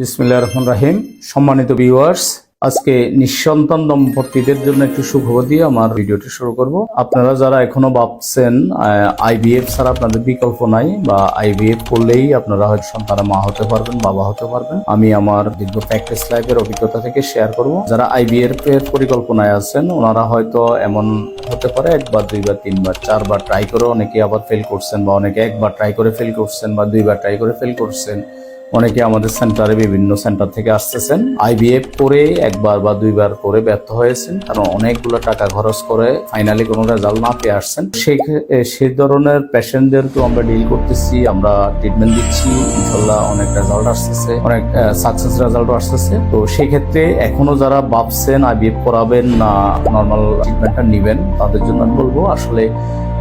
বিসমিল্লাহ রহমান রাহিম। সম্মানিত ভিউয়ার্স আজকে নিঃসন্তান দম্পতিদের জন্য একটি সুখবর দিয়ে আমার ভিডিওটি শুরু করব। আপনারা যারা এখনও ভাবছেন আইভিএফ ছাড়া আপনাদের বিকল্প নাই বা আইভিএফ করলেই আপনারা হয়তো সন্তানের মা হতে পারবেন, বাবা হতে পারবেন। আমি আমার দীর্ঘ প্র্যাকটিস লাইফের অভিজ্ঞতা থেকে শেয়ার করব। যারা আইভিএফ এর পরিকল্পনায় আছেন, ওনারা হয়তো এমন হতে পারে, একবার, দুইবার, তিনবার, চারবার ট্রাই করে অনেকে আবার ফেল করছেন বা অনেকে একবার ট্রাই করে ফেল করছেন বা দুইবার ট্রাই করে ফেল করছেন। অনেকে আমাদের সেন্টারে বিভিন্ন সেন্টার থেকে আসতেছেন। আইবিএফ করে একবার বা দুইবার করে ব্যর্থ হয়েছেন, কারণ অনেকগুলো টাকা খরচ করে ফাইনালি কোনো রেজাল্ট না পেয়ে আসছেন। সেই সেই ধরনের পেশেন্টদেরকেও আমরা ডিল করতেছি, আমরা ট্রিটমেন্ট দিচ্ছি, ইনশাল্লাহ অনেক রেজাল্ট আসতেছে, অনেক সাকসেস রেজাল্ট আসতেছে। তো সেই ক্ষেত্রে এখনও যারা ভাবছেন আইবিএফ করাবেন না নর্মাল ট্রিটমেন্টটা নেবেন, তাদের জন্য আমি বলব আসলে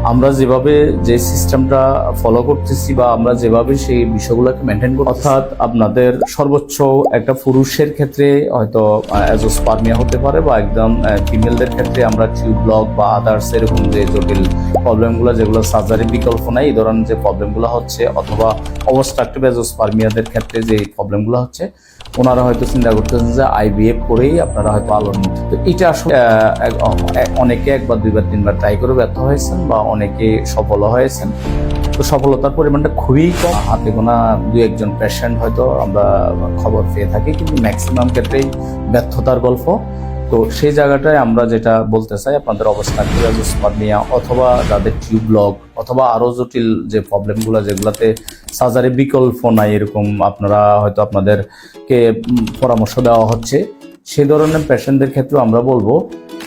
আমরা যেভাবে যে সিস্টেমটা ফলো করতেছি বা আমরা যেভাবে সেই বিষয়গুলোকে মেনটেন করি অর্থাৎ আপনাদের সর্বোচ্চ একটা পুরুষের ক্ষেত্রে হয়তো অ্যাজ অ অ্যাজোস্পার্মিয়া হতে পারে বা একদম ফিমেলদের ক্ষেত্রে আমরা টিউব ব্লক বা আদার্স এরকম যে জটিল প্রবলেমগুলো যেগুলো সার্জারি বিকল্প নাই, এই ধরনের যে প্রবলেমগুলো হচ্ছে অথবা অবস্ট্রাকটিভ অ্যাজোস্পার্মিয়াদের ক্ষেত্রে যে প্রবলেমগুলো হচ্ছে ওনারা হয়তো চিন্তা করতেছেন যে আইবিএফ করেই আপনারা হয়তো আলোর তো এটা আসলে অনেকে একবার, দুইবার, তিনবার ট্রাই করে ব্যর্থ হয়েছেন বা অনেকে সফল হয়েছেন। তো সফলতার পরিমাণটা খুবই কম। হাতে গোনা দু একজন পেশেন্ট হয়তো আমরা খবর পেয়ে থাকি, কিন্তু ম্যাক্সিমাম ক্ষেত্রেই ব্যর্থতার গল্প। তো সেই জায়গাটায় আমরা যেটা বলতে চাই, আপনাদের অবস্থা নিয়া অথবা যাদের টিউব ব্লক অথবা আরও জটিল যে প্রবলেমগুলো, যেগুলোতে সার্জারি বিকল্প নাই এরকম আপনারা হয়তো আপনাদেরকে পরামর্শ দেওয়া হচ্ছে, সে ধরনের পেশেন্টদের ক্ষেত্রে আমরা বলব,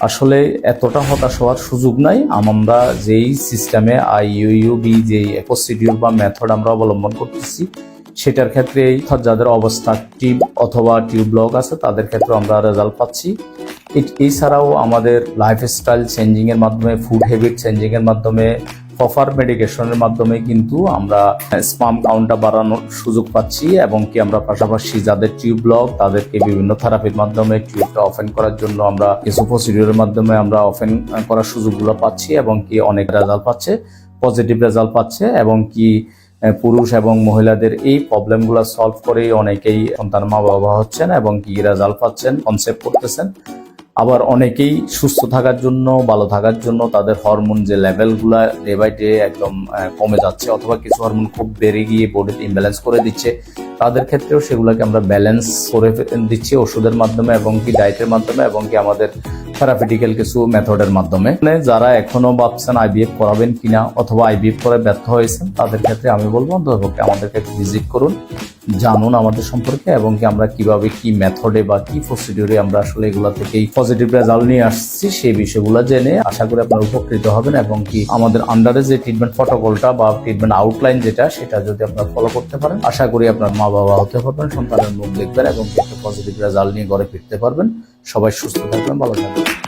আসলে এতটা হতাশ হওয়ার সুযোগ নাই। আমরা যেই সিস্টেমে আইইউবি যেই প্রসিডিউর বা মেথড আমরা অবলম্বন করতেছি, সেটার ক্ষেত্রে যাদের অবস্থা টিউব অথবা টিউব ব্লক আছে, তাদের ক্ষেত্রে আমরা রেজাল্ট পাচ্ছি। এছাড়াও আমাদের লাইফস্টাইল চেঞ্জিং এর মাধ্যমে ফুড হ্যাবিট চেঞ্জিংয়ের মাধ্যমে প্রপার মেডিকেশনের মাধ্যমে কিন্তু আমরা স্পাম কাউন্টটা বাড়ানোর সুযোগ পাচ্ছি এবং কি আমরা পাশাপাশি যাদের টিউব ব্লক তাদেরকে বিভিন্ন থেরাপির মাধ্যমে টিউবটা ওপেন করার জন্য আমরা কিছু প্রসিডিউরের মাধ্যমে আমরা ওপেন করার সুযোগগুলো পাচ্ছি এবং কি অনেক রেজাল্ট পাচ্ছে পজিটিভ রেজাল্ট পাচ্ছে এবং কি পুরুষ এবং মহিলাদের এই প্রবলেমগুলো সলভ করেই অনেকেই সন্তান মা বাবা হচ্ছেন এবং কি রেজাল্ট পাচ্ছেন কনসেপ্ট করতেছেন। আবার অনেকেই সুস্থ থাকার জন্য, ভালো থাকার জন্য তাদের হরমোন যে লেভেলগুলা ডে বাই ডে একদম কমে যাচ্ছে অথবা কিছু হরমোন খুব বেড়ে গিয়ে বডিতে ইমব্যালেন্স করে দিচ্ছে, তাদের ক্ষেত্রেও সেগুলোকে আমরা ব্যালেন্স করে দিচ্ছি ওষুধের মাধ্যমে এবং কি ডায়েটের মাধ্যমে এবং কি আমাদের থেরাপিটিক্যাল কিছু মেথডের মাধ্যমে। মানে যারা এখনও ভাবছেন আইবিএফ করাবেন কিনা অথবা আইবিএফ করে ব্যর্থ হয়েছেন, তাদের ক্ষেত্রে আমি বলব অন্ততপক্ষে আমাদেরকে ভিজিট করুন। জানুন আমাদের সম্পর্কে এবং কি আমরা কীভাবে কি মেথডে বা কি প্রসিডিউরে আমরা আসলে এগুলো থেকেই পজিটিভ রেজাল্ট নিয়ে আসছি সেই বিষয়গুলো জেনে আশা করি আপনারা উপকৃত হবেন এবং কি আমাদের আন্ডারে যে ট্রিটমেন্ট প্রটোকলটা বা ট্রিটমেন্ট আউটলাইন যেটা, সেটা যদি আপনারা ফলো করতে পারেন, আশা করি আপনার মা বাবা হতে পারবেন, সন্তানের মুখ দেখবেন এবং একটা পজিটিভ রেজাল্ট নিয়ে ঘরে ফিরতে পারবেন। সবাই সুস্থ থাকবেন, ভালো থাকবেন।